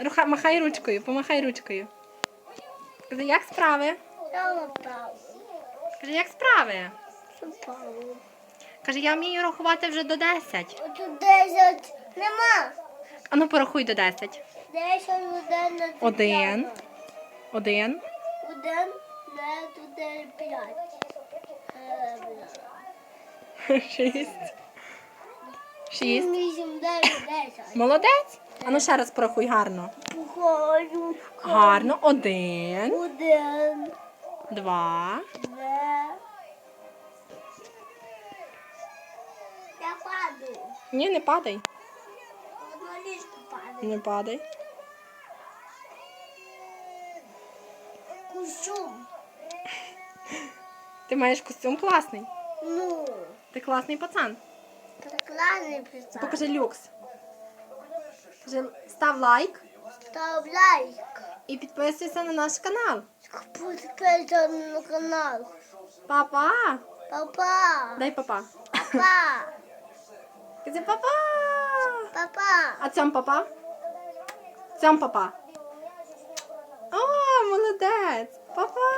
Руха, махай ручкою, помахай ручкою. Кажи, як справи? Кажи, як справи? Каже, я вмію рахувати вже до 10. Тут 10 нема. Ану, порахуй до 10. 10 один на Один. Один. Один, не п'ять. Е, Шість. Шість. Вісім, дев'ять, десять. Молодець. Ану ще раз порахуй гарно. Пухаю. Гарно. Один, Один, два, два. Я падаю. Ні, не падай. Одну ліжку падаю. Не падай. Кушум. Ти маєш костюм класний. Ну, Ти класний пацан. класний писав. Покажи люкс. Кажи, став лайк Став лайк. і підписуйся на наш канал. Підписуйся на канал. Папа. Папа. Дай папа. Папа. Кажи папа. Папа. А цьом папа? Цьом папа. О, молодець. Папа.